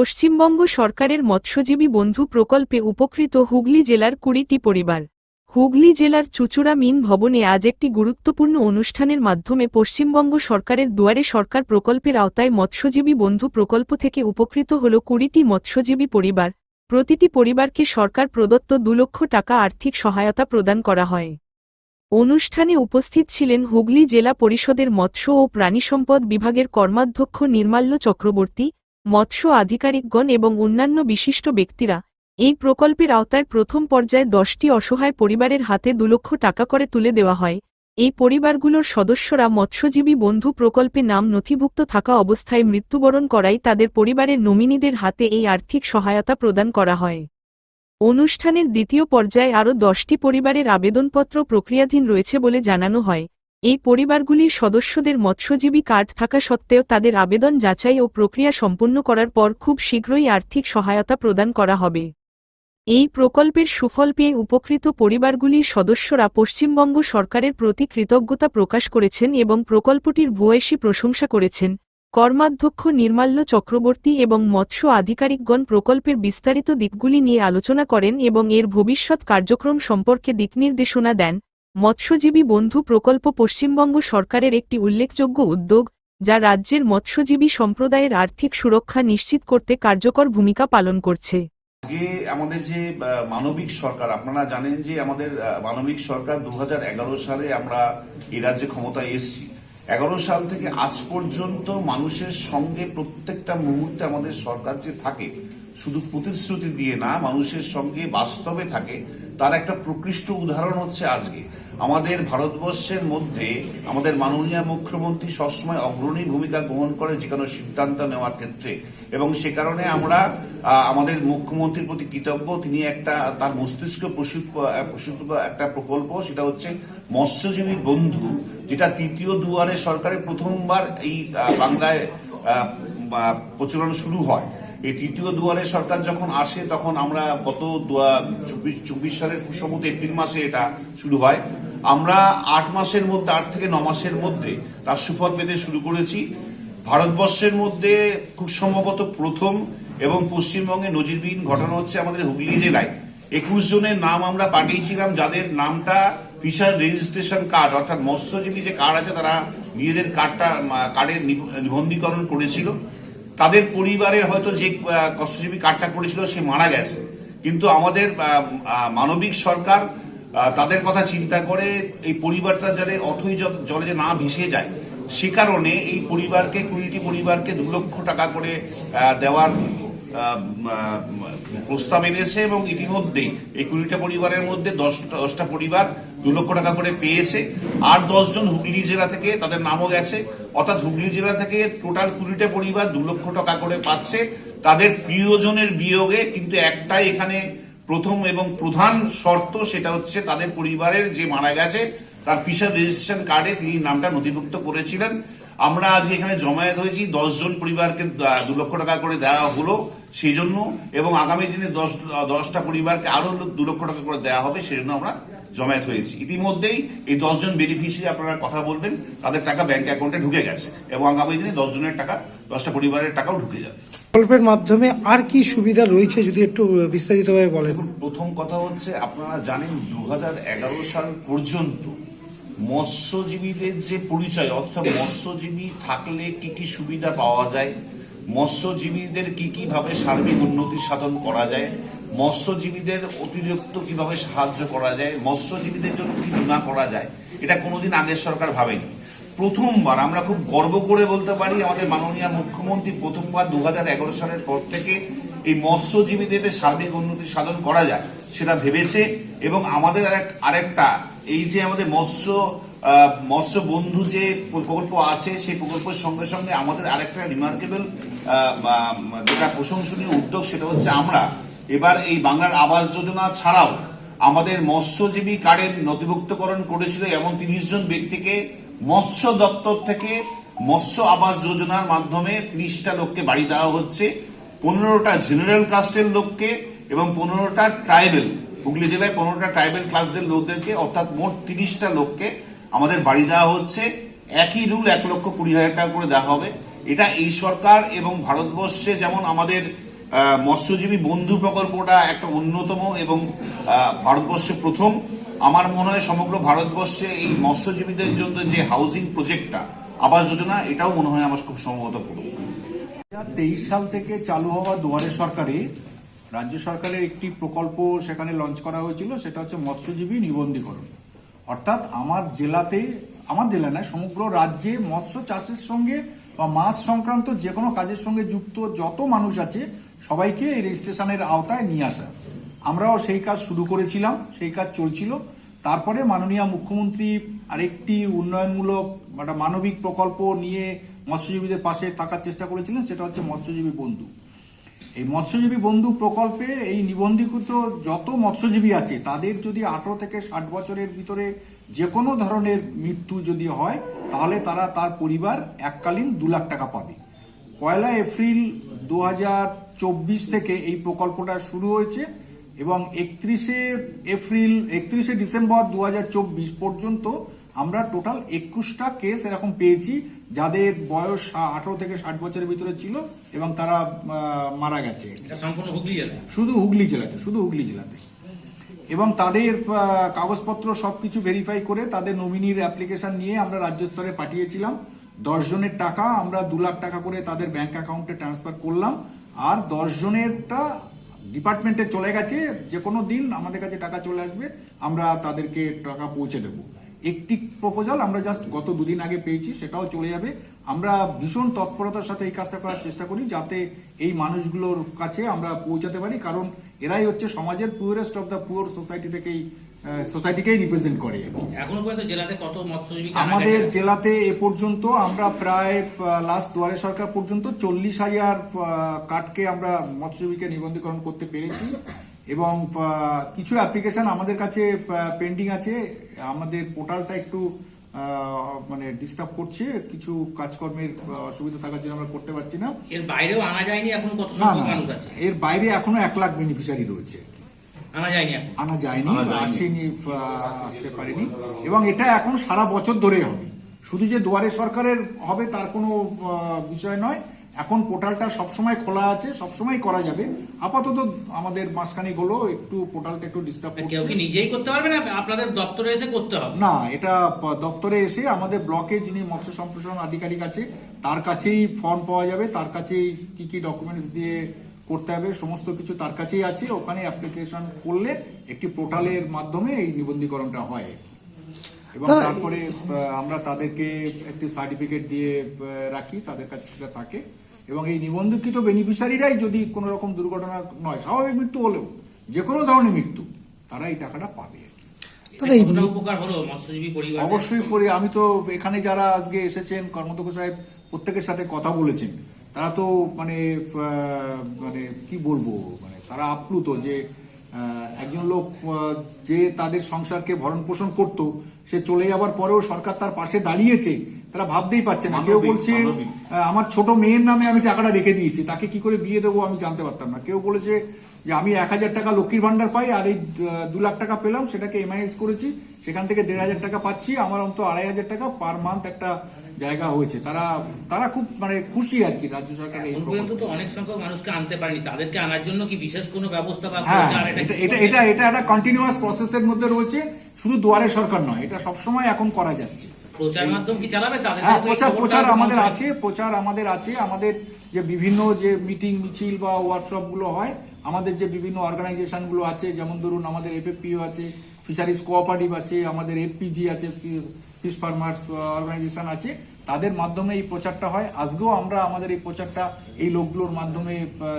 পশ্চিমবঙ্গ সরকারের মৎস্যজীবী বন্ধু প্রকল্পে উপকৃত হুগলি জেলার কুড়িটি পরিবার। হুগলি জেলার চুচুড়া মিন ভবনে আজ একটি গুরুত্বপূর্ণ অনুষ্ঠানের মাধ্যমে পশ্চিমবঙ্গ সরকারের দুয়ারে সরকার প্রকল্পের আওতায় মৎস্যজীবী বন্ধু প্রকল্প থেকে উপকৃত হল কুড়িটি মৎস্যজীবী পরিবার। প্রতিটি পরিবারকে সরকার প্রদত্ত দু লক্ষ টাকা আর্থিক সহায়তা প্রদান করা হয়। অনুষ্ঠানে উপস্থিত ছিলেন হুগলি জেলা পরিষদের মৎস্য ও প্রাণিসম্পদ বিভাগের কর্মাধ্যক্ষ নির্মাল্য চক্রবর্তী মৎস্য আধিকারিকগণ এবং অন্যান্য বিশিষ্ট ব্যক্তিরা এই প্রকল্পের আওতায় প্রথম পর্যায়ে দশটি অসহায় পরিবারের হাতে দুলক্ষ টাকা করে তুলে দেওয়া হয়। এই পরিবারগুলোর সদস্যরা মৎস্যজীবী বন্ধু প্রকল্পে নাম নথিভুক্ত থাকা অবস্থায় মৃত্যুবরণ করাই তাদের পরিবারের নমিনীদের হাতে এই আর্থিক সহায়তা প্রদান করা হয়। অনুষ্ঠানের দ্বিতীয় পর্যায়ে আরও দশটি পরিবারের আবেদনপত্র প্রক্রিয়াধীন রয়েছে বলে জানানো হয়। এই পরিবারগুলির সদস্যদের মৎস্যজীবী কার্ড থাকা সত্ত্বেও তাদের আবেদন যাচাই ও প্রক্রিয়া সম্পন্ন করার পর খুব শীঘ্রই আর্থিক সহায়তা প্রদান করা হবে। এই প্রকল্পের সুফল পেয়ে উপকৃত পরিবারগুলির সদস্যরা পশ্চিমবঙ্গ সরকারের প্রতি কৃতজ্ঞতা প্রকাশ করেছেন এবং প্রকল্পটির ভূয়সী প্রশংসা করেছেন। কর্মাধ্যক্ষ নির্মাল্য চক্রবর্তী এবং মৎস্য আধিকারিকগণ প্রকল্পের বিস্তারিত দিকগুলি নিয়ে আলোচনা করেন এবং এর ভবিষ্যৎ কার্যক্রম সম্পর্কে দিকনির্দেশনা দেন। মৎস্যজীবী বন্ধু প্রকল্প পশ্চিমবঙ্গ সরকারের একটি উল্লেখযোগ্য উদ্যোগ, যা রাজ্যের মৎস্যজীবী সম্প্রদায়ের আর্থিক সুরক্ষা নিশ্চিত করতে কার্যকর ভূমিকা পালন করছে। আজকে আমাদের যে মানবিক সরকার, আপনারা জানেন যে আমাদের মানবিক সরকার দুহাজার এগারো সালে আমরা এই রাজ্যে ক্ষমতায় এসেছি। এগারো সাল থেকে আজ পর্যন্ত মানুষের সঙ্গে প্রত্যেকটা মুহূর্তে আমাদের সরকার যে থাকে, শুধু প্রতিশ্রুতি দিয়ে না, মানুষের সঙ্গে বাস্তবে থাকে, তার একটা প্রকৃষ্ট উদাহরণ হচ্ছে আজকে। আমাদের ভারতবর্ষের মধ্যে আমাদের মাননীয় মুখ্যমন্ত্রী সবসময় অগ্রণী ভূমিকা গ্রহণ করে যে কোনো সিদ্ধান্ত নেওয়ার ক্ষেত্রে। এবং সে কারণে আমরা আমাদের মুখ্যমন্ত্রীর প্রতি কৃতজ্ঞ। তিনি একটা, তার মস্তিষ্ক প্রসূত একটা প্রকল্প, সেটা হচ্ছে মৎস্যজীবী বন্ধু, যেটা তৃতীয় দুয়ারে সরকারের প্রথমবার এই বাংলায় প্রচলন শুরু হয়। এই তৃতীয় দুয়ারে সরকার যখন আসে, তখন আমরা গত চব্বিশ চব্বিশ সালের সম্ভবত এপ্রিল মাসে এটা শুরু হয়। আমরা আট মাসের মধ্যে, আট থেকে ন মাসের মধ্যে তার সুফল পেতে শুরু করেছি। ভারতবর্ষের মধ্যে খুব সম্ভবত প্রথম এবং পশ্চিমবঙ্গে নজিরবিহীন ঘটনা হচ্ছে আমাদের হুগলি জেলায়। একুশ জনের নাম আমরা পাঠিয়েছিলাম, যাদের নামটা ফিশার রেজিস্ট্রেশন কার্ড অর্থাৎ মৎস্যজীবী যে কার্ড আছে তারা নিজেদের কার্ডটা কার্ডের নিবন্ধীকরণ করেছিল। তাদের পরিবারের হয়তো যে কষ্টজীবী কার্ডটা করেছিল, সে মারা গেছে। কিন্তু আমাদের মানবিক সরকার তাদের কথা চিন্তা করে এই পরিবারটা যাতে অথই জলে যে না ভেসে যায়, সে কারণে এই পরিবারকে, কুড়িটি পরিবারকে দু লক্ষ টাকা করে দেওয়ার প্রস্তাব এনেছে এবং ইতিমধ্যেই এই কুড়িটা পরিবারের মধ্যে দশ, দশটা পরিবার দু লক্ষ টাকা করে পেয়েছে। আর দশজন হুগলি জেলা থেকে তাদের নামও গেছে। অর্থাৎ হুগলি জেলা থেকে টোটাল কুড়িটা পরিবার দু লক্ষ টাকা করে পাচ্ছে। তাদের প্রিয়জনের বিয়োগে কিন্তু একটাই এখানে প্রথম এবং প্রধান শর্ত সেটা হচ্ছে তাদের পরিবারের যে মারা গেছে, তার ফিশার রেজিস্ট্রেশন কার্ডে তিনি নামটা নথিভুক্ত করেছিলেন। আমরা আজকে এখানে জমায়েত হয়েছি দশজন পরিবারকে দু লক্ষ টাকা করে দেওয়া হলো সেই জন্য এবং আগামী দিনে দশ, দশটা পরিবারকে আরও দু লক্ষ টাকা করে দেওয়া হবে সেই জন্য আমরা জমায়েত হয়েছি। ইতিমধ্যেই এই দশজন বেনিফিশিয়ারি আপনারা কথা বলবেন, তাদের টাকা ব্যাংক অ্যাকাউন্টে ঢুকে গেছে এবং আগামী দিনে দশজনের টাকা, দশটা পরিবারের টাকাও ঢুকে যাবে। প্রকল্পের মাধ্যমে আর কি সুবিধা রয়েছে যদি একটু বিস্তারিতভাবে বলেন? প্রথম কথা হচ্ছে, আপনারা জানেন দু হাজার এগারো সাল পর্যন্ত মৎস্যজীবীদের যে পরিচয়, অর্থাৎ মৎস্যজীবী থাকলে কি কি সুবিধা পাওয়া যায়, মৎস্যজীবীদের কি কীভাবে সার্বিক উন্নতি সাধন করা যায়, মৎস্যজীবীদের অতিরিক্ত কীভাবে সাহায্য করা যায়, মৎস্যজীবীদের জন্য কি বিমা করা যায়, এটা কোনোদিন আগের সরকার ভাবেনি। প্রথমবার, আমরা খুব গর্ব করে বলতে পারি আমাদের মাননীয় মুখ্যমন্ত্রী প্রথমবার দু হাজার এগারো সালের পর থেকে এই মৎস্যজীবীদের সার্বিক উন্নতি সাধন করা যায়, সেটা ভেবেছে। এবং আমাদের আরেক, আরেকটা, এই যে আমাদের মৎস্য মৎস্য বন্ধু যে প্রকল্প আছে, সেই প্রকল্পের সঙ্গে সঙ্গে আমাদের আরেকটা রিমার্কেবল যেটা প্রশংসনীয় উদ্যোগ, সেটা হচ্ছে আমরা। এবার এই বাংলার আবাস যোজনা ছাড়াও আমাদের মৎস্যজীবী কার্ডের নথিভুক্তকরণ করেছিল এমন তিরিশ জন ব্যক্তিকে মৎস্য দপ্তর থেকে মৎস্য আবাস যোজনার মাধ্যমে ত্রিশটা লোককে বাড়ি দেওয়া হচ্ছে, পনেরোটা জেনারেল কাস্টের লোককে এবং পনেরোটা ট্রাইবেল, হুগলি জেলায় পনেরোটা ট্রাইবেল ক্লাসের লোকদেরকে, অর্থাৎ মোট তিরিশটা লোককে আমাদের বাড়ি দেওয়া হচ্ছে। একই রুল এক লক্ষ কুড়ি হাজার টাকা করে দেওয়া হবে। এটা এই সরকার এবং ভারতবর্ষে যেমন আমাদের মৎস্যজীবী বন্ধু প্রকল্পটা একটা অন্যতম এবং ভারতবর্ষে প্রথম আমার মনে হয় সমগ্র ভারতবর্ষে এই মৎস্যজীবীদের জন্য যে হাউজিং প্রজেক্টটা আবাস যোজনা, এটাও মনে হয় আমার খুব সম্ভবত প্রথম তেইশ সাল থেকে চালু হওয়া দুয়ারে সরকারে রাজ্য সরকারের একটি প্রকল্প সেখানে লঞ্চ করা হয়েছিল, সেটা হচ্ছে মৎস্যজীবী নিবন্ধীকরণ। অর্থাৎ আমার জেলাতে, আমার জেলা নয়, সমগ্র রাজ্যে মৎস্য চাষের সঙ্গে বা মাছ সংক্রান্ত যে কোনো কাজের সঙ্গে যুক্ত যত মানুষ আছে, সবাইকে এই রেজিস্ট্রেশনের আওতায় নিয়ে আসা। আমরাও সেই কাজ শুরু করেছিলাম, সেই কাজ চলছিল। তারপরে মাননীয় মুখ্যমন্ত্রী আরেকটি উন্নয়নমূলক একটা মানবিক প্রকল্প নিয়ে মৎস্যজীবীদের পাশে থাকার চেষ্টা করেছিলেন, সেটা হচ্ছে মৎস্যজীবী বন্ধু। এই মৎস্যজীবী বন্ধু প্রকল্পে এই নিবন্ধীকৃত যত মৎস্যজীবী আছে, তাদের যদি আঠারো থেকে ষাট বছরের ভিতরে যে কোনো ধরনের মৃত্যু যদি হয়, তাহলে তারা তার পরিবার এককালীন দু লাখ টাকা পাবে। পয়লা এপ্রিল দু হাজার চব্বিশ থেকে এই প্রকল্পটা শুরু হয়েছে। এবং একত্রিশে এপ্রিল একত্রিশে ডিসেম্বর দু হাজার চব্বিশ পর্যন্ত আমরা টোটাল একুশটা কেস এরকম পেয়েছি যাদের বয়স আঠারো থেকে ষাট বছরের ভিতরে ছিল এবং তারা মারা গেছে। শুধু হুগলি জেলাতে শুধু হুগলি জেলাতে। এবং তাদের কাগজপত্র সবকিছু ভেরিফাই করে তাদের নমিনির অ্যাপ্লিকেশন নিয়ে আমরা রাজ্য স্তরে পাঠিয়েছিলাম। দশ জনের টাকা আমরা দু লাখ টাকা করে তাদের ব্যাংক অ্যাকাউন্টে ট্রান্সফার করলাম। আর দশ জনেরটা ডিপার্টমেন্টে চলে গেছে, যে কোনো দিন আমাদের কাছে টাকা চলে আসবে, আমরা তাদেরকে টাকা পৌঁছে দেব। একটি প্রপোজাল আমরা জাস্ট গত দুদিন আগে পেয়েছি, সেটাও চলে যাবে। আমরা ভীষণ তৎপরতার সাথে এই কাজটা করার চেষ্টা করি, যাতে এই মানুষগুলোর কাছে আমরা পৌঁছাতে পারি, কারণ এরাই হচ্ছে সমাজের poorest of the poor society থেকেই সোসাইটিকেই রিপ্রেজেন্ট করে এখনও পর্যন্ত জেলাতে কত মৎস্যজীবী আমাদের জেলাতে এ পর্যন্ত আমরা প্রায় লাস্ট দুয়ারে সরকার পর্যন্ত চল্লিশ হাজার কার্ডকে আমরা মৎস্যজীবীকে নিবন্ধীকরণ করতে পেরেছি। এবং কিছু অ্যাপ্লিকেশন আমাদের কাছে পেন্ডিং আছে। আমাদের পোর্টালটা একটু মানে ডিস্টার্ব করছে। কিছু কাজকর্মের অসুবিধা থাকার জন্য আমরা করতে পারছি না। এর বাইরেও আনা যায়নি এখন কত সংখ্যক মানুষ আছে? এর বাইরে এখনও এক লাখ বেনিফিশিয়ারি রয়েছে। আনা যায়নি আনা যায়নি। আসেনি আসতে পারেনি। এবং এটা এখন সারা বছর ধরে হবে। শুধু যে দুয়ারে সরকারের হবে তার কোনো বিষয় নয়। এখন পোর্টালটা সবসময় খোলা আছে সবসময় করা যাবে। আপাতত আমাদের মাসখানেক হলো একটু পোর্টালটা একটু ডিস্টার্ব কেউ কি নিজেই করতে পারবে না? আপনাদের দপ্তরে এসে করতে হবে। না এটা দপ্তরে এসে আমাদের ব্লকে যিনি মৎস্য সম্প্রসারণ আধিকারিক আছে তার কাছেই ফর্ম পাওয়া যাবে তার কাছেই কি কি ডকুমেন্টস দিয়ে করতে হবে সমস্ত কিছু তার কাছেই আছে। ওখানে অ্যাপ্লিকেশন করলে একটি পোর্টালের মাধ্যমে এই নিবন্ধীকরণটা হয়। এবং তারপরে আহ, আমরা তাদেরকে একটি সার্টিফিকেট দিয়ে রাখি তাদের কাছে সেটা থাকে। এবং এই নিবন্ধিত বেনিফিশিয়ারিরাই যদি কোনো রকম দুর্ঘটনা নয় স্বাভাবিক মৃত্যু হলেও যে কোনো ধরনের মৃত্যু তারা এই টাকাটা পাবে। অবশ্যই পরে আমি তো এখানে যারা আজকে এসেছেন কর্মদক্ষ সাহেব প্রত্যেকের সাথে কথা বলেছেন। তারা তো মানে মানে কি বলব মানে তারা আপ্লুত যে একজন লোক যে তাদের সংসারকে ভরণ পোষণ করতো সে চলে যাবার পরেও সরকার তার পাশে দাঁড়িয়েছে। তারা ভাবতেই পারছে না। কেউ বলছে আমার ছোট মেয়ের নামে আমি টাকাটা রেখে দিয়েছি তাকে কি করে বিয়ে দেবো আমি জানতে পারতাম না। কেউ বলেছে যে আমি এক হাজার টাকা লক্ষ্মীর ভান্ডার পাই আর এই দু লাখ টাকা পেলাম সেটাকে এমআইএস করেছি সেখান থেকে দেড় হাজার টাকা পাচ্ছি আমার অন্তত আড়াই হাজার টাকা পার মান্থ একটা জায়গা হয়েছে তারা তারা খুব মানে খুশি আর কি রাজ্য সরকারের এই পর্যন্ত তো অনেক সংখ্যক মানুষকে আনতে পারেনি তাদেরকে আনার জন্য কি বিশেষ কোনো ব্যবস্থা বা হ্যাঁ এটা এটা এটা একটা কন্টিনিউয়াস প্রসেসের মধ্যে রয়েছে শুধু দুয়ারে সরকার নয় এটা সবসময় এখন করা যাচ্ছে। প্রচার মাধ্যম কি চালাবে? হ্যাঁ প্রচার প্রচার আমাদের আছে প্রচার আমাদের আছে আমাদের যে বিভিন্ন যে মিটিং মিছিল বা ওয়ার্কশপগুলো হয় আমাদের যে বিভিন্ন অর্গানাইজেশনগুলো আছে যেমন ধরুন আমাদের এফএফপিও আছে ফিশারিজ কোঅপারেটিভ আছে আমাদের এফপিজি আছে ফিশ ফার্মার্স অর্গানাইজেশন আছে তাদের মাধ্যমে এই প্রচারটা হয়। আজকেও আমরা আমাদের এই প্রচারটা এই লোকগুলোর মাধ্যমে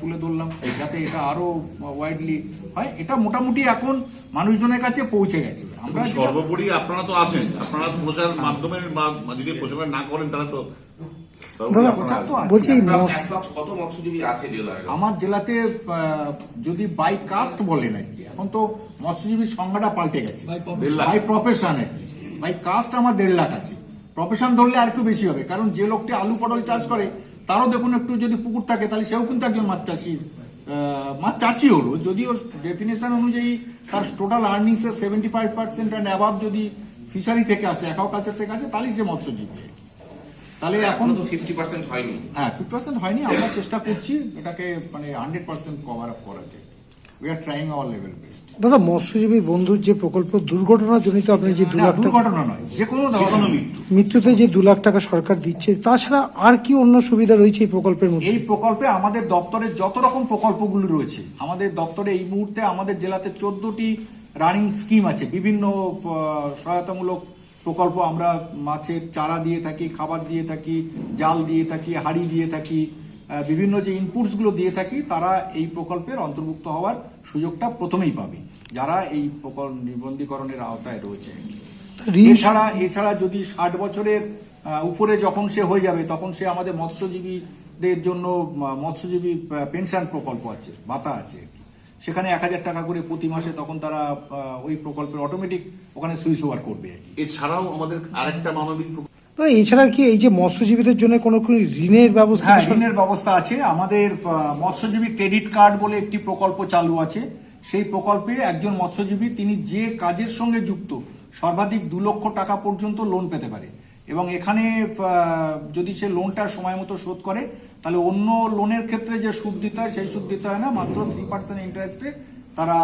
তুলে ধরলাম। যাতে এটা আরও ওয়াইডলি হয়। এটা মোটামুটি এখন মানুষজনের কাছে পৌঁছে গেছে। আমরা সর্বোপরি আপনারা তো আছেন। আপনারা তো প্রচার মাধ্যমে যদি প্রচার না করেন তাহলে তো আমার জেলাতে যদি বাই কাস্ট বলেন আর কি এখন তো মৎস্যজীবীর সংখ্যাটা পাল্টে গেছে। বাই প্রফেশন বাই কাস্ট আমার দেড় লাখ আছে। প্রফেশন ধরলে আর একটু বেশি হবে। কারণ যে লোকটি আলু পটল চাষ করে তারও দেখুন একটু যদি পুকুর থাকে তাহলে সেও কিন্তু একজন মাছ চাষি মাছ চাষি হলো। যদিও ডেফিনেশন অনুযায়ী তার টোটাল আর্নিংস এর seventy five percent and above যদি ফিশারি থেকে আসে অ্যাকোয়াকালচার থেকে আসে তাহলেই সে মৎস্যজীবী তাহলে এখন তো ফিফটি পার্সেন্ট হয়নি। হ্যাঁ ফিফটি পার্সেন্ট হয়নি। আমরা চেষ্টা করছি এটাকে মানে হান্ড্রেড পার্সেন্ট কভার আপ করাতে we are trying our level best দাদা মৎস্যজীবী বন্ধুর যে প্রকল্প দুর্ঘটনা জনিত আপনি যে দু লাখ টাকা দুর্ঘটনা নয় যে কোনো মৃত্যুতে যে দু লাখ টাকা সরকার দিচ্ছে তাছাড়া আর কি অন্য সুবিধা রয়েছে এই প্রকল্পের মধ্যে? এই প্রকল্পে আমাদের দপ্তরে যত রকম প্রকল্পগুলো রয়েছে আমাদের দপ্তরে এই মুহূর্তে আমাদের জেলাতে চোদ্দটি রানিং স্কিম আছে। বিভিন্ন সহায়তামূলক প্রকল্প আমরা মাছের চারা দিয়ে থাকি খাবার দিয়ে থাকি জাল দিয়ে থাকি হাড়ি দিয়ে থাকি। বিভিন্ন যে ইনপুটসগুলো দিয়ে থাকি তারা এই প্রকল্পের অন্তর্ভুক্ত হওয়ার সুযোগটা প্রথমেই পাবে যারা এই প্রকল্প নিবন্ধীকরণের আওতায় রয়েছে। ঋণ এছাড়া এছাড়া যদি ষাট বছরের উপরে যখন সে হয়ে যাবে তখন সে আমাদের মৎস্যজীবীদের জন্য মৎস্যজীবী পেনশন প্রকল্প আছে ভাতা আছে। সেখানে এক হাজার টাকা করে প্রতি মাসে তখন তারা ওই প্রকল্পের অটোমেটিক ওখানে সুইচ ওভার করবে এছাড়াও আমাদের আরেকটা মানবিক তো এছাড়া কি এই যে মৎস্যজীবীদের জন্য কোনো ঋণের ব্যবস্থা হ্যাঁ ঋণের ব্যবস্থা আছে। আমাদের মৎস্যজীবী ক্রেডিট কার্ড বলে একটি প্রকল্প চালু আছে। সেই প্রকল্পে একজন মৎস্যজীবী তিনি যে কাজের সঙ্গে যুক্ত সর্বাধিক দু লক্ষ টাকা পর্যন্ত লোন পেতে পারে। এবং এখানে যদি সে লোনটা সময় মতো শোধ করে তাহলে অন্য লোনের ক্ষেত্রে যে সুদ দিতে হয় সেই সুদ দিতে হয় না মাত্র থ্রি পার্সেন্ট ইন্টারেস্টে তারা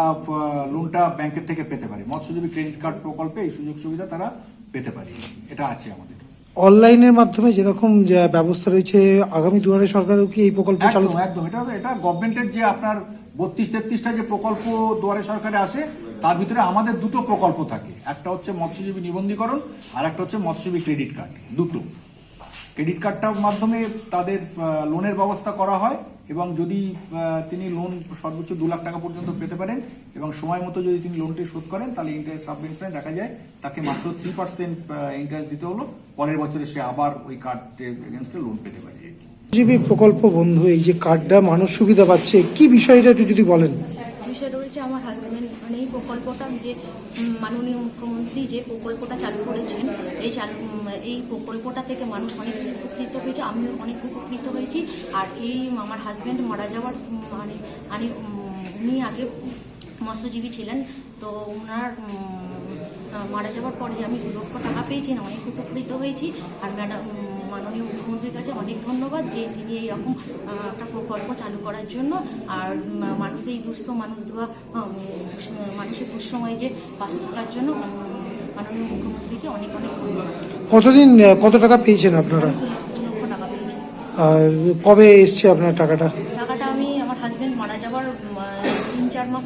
লোনটা ব্যাংকের থেকে পেতে পারে। মৎস্যজীবী ক্রেডিট কার্ড প্রকল্পে এই সুযোগ সুবিধা তারা পেতে পারে। এটা আছে আমাদের। অনলাইনের মাধ্যমে যেরকম ব্যবস্থা রয়েছে আগামী দুয়ারে সরকারও কি এই প্রকল্প চালু একদম। এটা এটা গভর্নমেন্টের যে আপনার বত্রিশ তেত্রিশটা যে প্রকল্প দুয়ারে সরকারে আসে তার ভিতরে আমাদের দুটো প্রকল্প থাকে। একটা হচ্ছে মৎস্যজীবী নিবন্ধীকরণ আর একটা হচ্ছে মৎস্যজীবী ক্রেডিট কার্ড দুটো। ক্রেডিট কার্ডটার মাধ্যমে তাদের লোনের ব্যবস্থা করা হয় এবং যদি তিনি লোন সর্বোচ্চ দু লাখ টাকা পর্যন্ত পেতে পারেন এবং সময় মতো যদি তিনি লোনটি শোধ করেন তাহলে ইন্টারেস্ট সাবভেনশনে দেখা যায় তাকে মাত্র থ্রি পার্সেন্ট ইন্টারেস্ট দিতে হলো। পরের বছরে সে আবার ওই কার্ডের এগেনস্টে লোন পেতে পারে। মৎস্যজীবী প্রকল্প বন্ধু এই যে কার্ডটা মানুষ সুবিধা পাচ্ছে কি বিষয়টা একটু যদি বলেন বিষয়টা হচ্ছে আমার হাজব্যান্ড মানে এই প্রকল্পটা যে মাননীয় মুখ্যমন্ত্রী যে প্রকল্পটা চালু করেছেন এই চালু এই প্রকল্পটা থেকে মানুষ অনেক উপকৃত হয়েছে আমিও অনেক উপকৃত হয়েছি আর এই আমার হাজব্যান্ড মারা যাওয়ার মানে মানে উনি আগে মৎস্যজীবী ছিলেন তো ওনার মারা যাওয়ার পরে আমি দু লক্ষ টাকা পেয়েছি না অনেক উপকৃত হয়েছি। আর ম্যাডাম মাননীয় মুখ্যমন্ত্রীর কাছে অনেক ধন্যবাদ যে তিনি এইরকম একটা প্রকল্প চালু করার জন্য। আর মানুষ এই দুস্থ মানুষ দেওয়া মানুষের দুঃসময়ে যে পাশে থাকার জন্য মাননীয় মুখ্যমন্ত্রীকে অনেক অনেক ধন্যবাদ। কতদিন কত টাকা পেয়েছেন আপনারা? দু লক্ষ- টাকা পেয়েছি। আর কবে এসছে আপনার টাকাটা? টাকাটা আমি আমার হাজব্যান্ড মারা যাওয়ার তিন চার মাস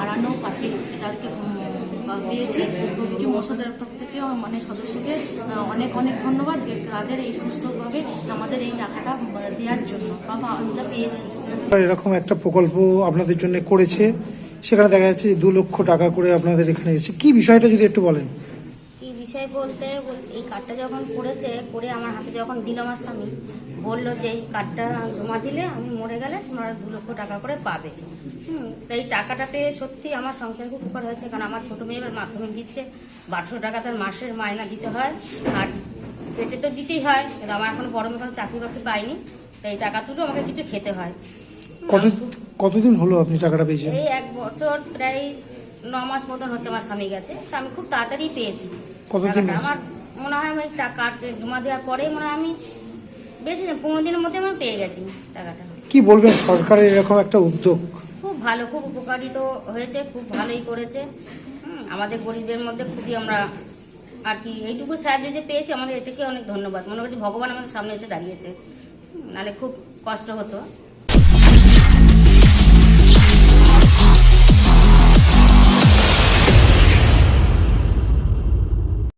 দাঁড়ানো, পাশে তাদেরকে পেয়েছে। প্রভৃতি দপ্তর থেকেও মানে সদস্যকে অনেক অনেক ধন্যবাদ যে তাদের এই সুস্থভাবে আমাদের এই টাকাটা দেওয়ার জন্য বা আমরা পেয়েছি। এরকম একটা প্রকল্প আপনাদের জন্য করেছে। সেখানে দেখা যাচ্ছে দু লক্ষ টাকা করে আপনাদের এখানে এসেছে। কি বিষয়টা যদি একটু বলেন? বিষয় বলতে বল- এই কার্ডটা যখন করেছে করে আমার হাতে যখন দিল আমার স্বামী বলল যে এই কার্ডটা জমা দিলে আমি মরে গেলে তোমরা দু লক্ষ টাকা করে পাবে। হুম তো এই টাকাটা পেয়ে সত্যি আমার সংসার খুব উপকার হয়েছে কারণ আমার ছোটো মেয়ে এবার মাধ্যমিক দিচ্ছে বারোশো টাকা তার মাসের মায়না দিতে হয় আর পেটে তো দিতেই হয় কিন্তু আমার এখন বড় মেয়ে চাকরি বাকরি পাইনি তো এই টাকা তুলে আমাকে কিছু খেতে হয়। কত কতদিন হলো আপনি টাকাটা পেয়েছেন? এই এক বছর প্রায় ন মাস মতন হচ্ছে আমার স্বামী গেছে তো আমি খুব তাড়াতাড়ি পেয়েছি। কতদিন? আমার মনে হয় আমি টাকা জমা দেওয়ার পরেই মনে হয় আমি বেশি দিন পনেরো দিনের মধ্যে আমি পেয়ে গেছি টাকাটা। কি বলবেন সরকারের এরকম একটা উদ্যোগ? খুব ভালো খুব উপকারিত হয়েছে খুব ভালোই করেছে। আমাদের গরিবের মধ্যে খুবই আমরা আর কি এইটুকু সাহায্য যে পেয়েছি আমাদের এটাকে অনেক ধন্যবাদ। মনে করছি ভগবান আমাদের সামনে এসে দাঁড়িয়েছে। নাহলে খুব কষ্ট হতো।